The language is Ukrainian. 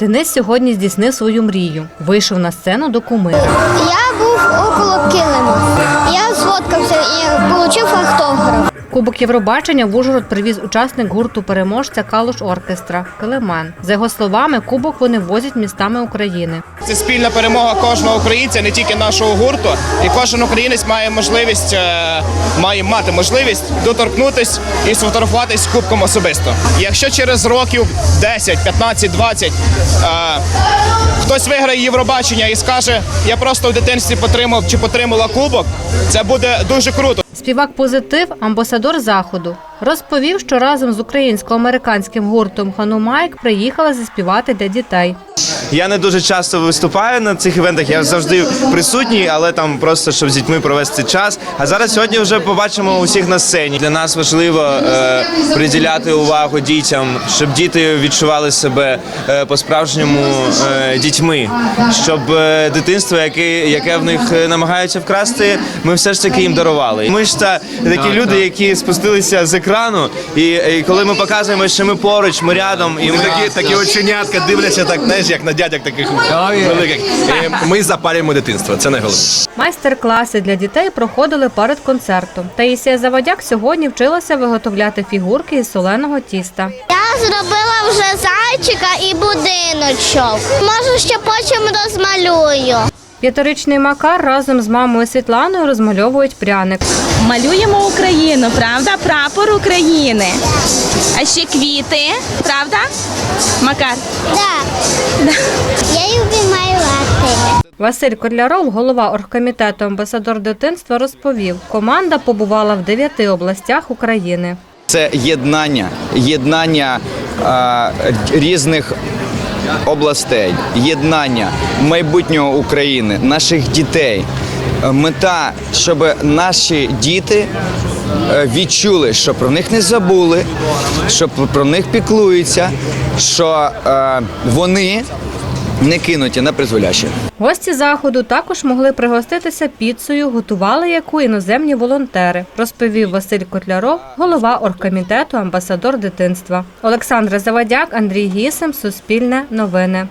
Денис сьогодні здійснив свою мрію. Вийшов на сцену до кумира. Я був около килима. Я сфоткався і отримав автограф. Кубок Євробачення в Ужгород привіз учасник гурту переможця Калуш Оркестра Килиман. За його словами, кубок вони возять містами України. Це спільна перемога кожного українця, не тільки нашого гурту. І кожен українець має можливість е, має мати можливість доторкнутись і сфотографуватись з кубком особисто. Якщо через років 10, 15, 20 е, хтось виграє Євробачення і скаже, я просто в дитинстві потримав чи потримала кубок, це буде дуже круто. Співак позитив, амбасадор заходу, розповів, що разом з українсько-американським гуртом Ханумайк приїхали заспівати для дітей. Я не дуже часто виступаю на цих івентах. Я завжди присутній, але там просто щоб з дітьми провести час. А зараз сьогодні вже побачимо усіх на сцені. Для нас важливо е, приділяти увагу дітям, щоб діти відчували себе е, по-справжньому е, дітьми, щоб е, дитинство, яке, яке в них е, намагаються вкрасти, ми все ж таки їм дарували. Ми ж та такі люди, які спустилися з екрану, і, і коли ми показуємо, що ми поруч, ми рядом, і ми Такі, такі оченятка дивляться так, знаєш, як на дядях таких великих. І Ми запалюємо дитинство, це найголовніше. Майстер-класи для дітей проходили перед концертом. Таїсія Завадяк сьогодні вчилася виготовляти фігурки із соленого тіста. Я зробила вже зайчика і будиночок. Може, ще потім розмалюю. П'ятирічний Макар разом з мамою Світланою розмальовують пряник. Малюємо Україну, правда? Прапор України. А ще квіти, правда? Макар. Так. Я люблю малювати. Василь Котляров, голова оргкомітету амбасадор дитинства, розповів, команда побувала в дев'яти областях України. Це єднання, єднання а, різних областей, єднання майбутнього України, наших дітей. Мета, щоб наші діти відчули, що про них не забули, що про них піклуються, що е, вони не кинуті на призволяще. Гості заходу також могли пригоститися піцею, готували яку іноземні волонтери, розповів Василь Котляров, голова оргкомітету амбасадор дитинства. Олександра Завадяк, Андрій Гісем, Суспільне новини.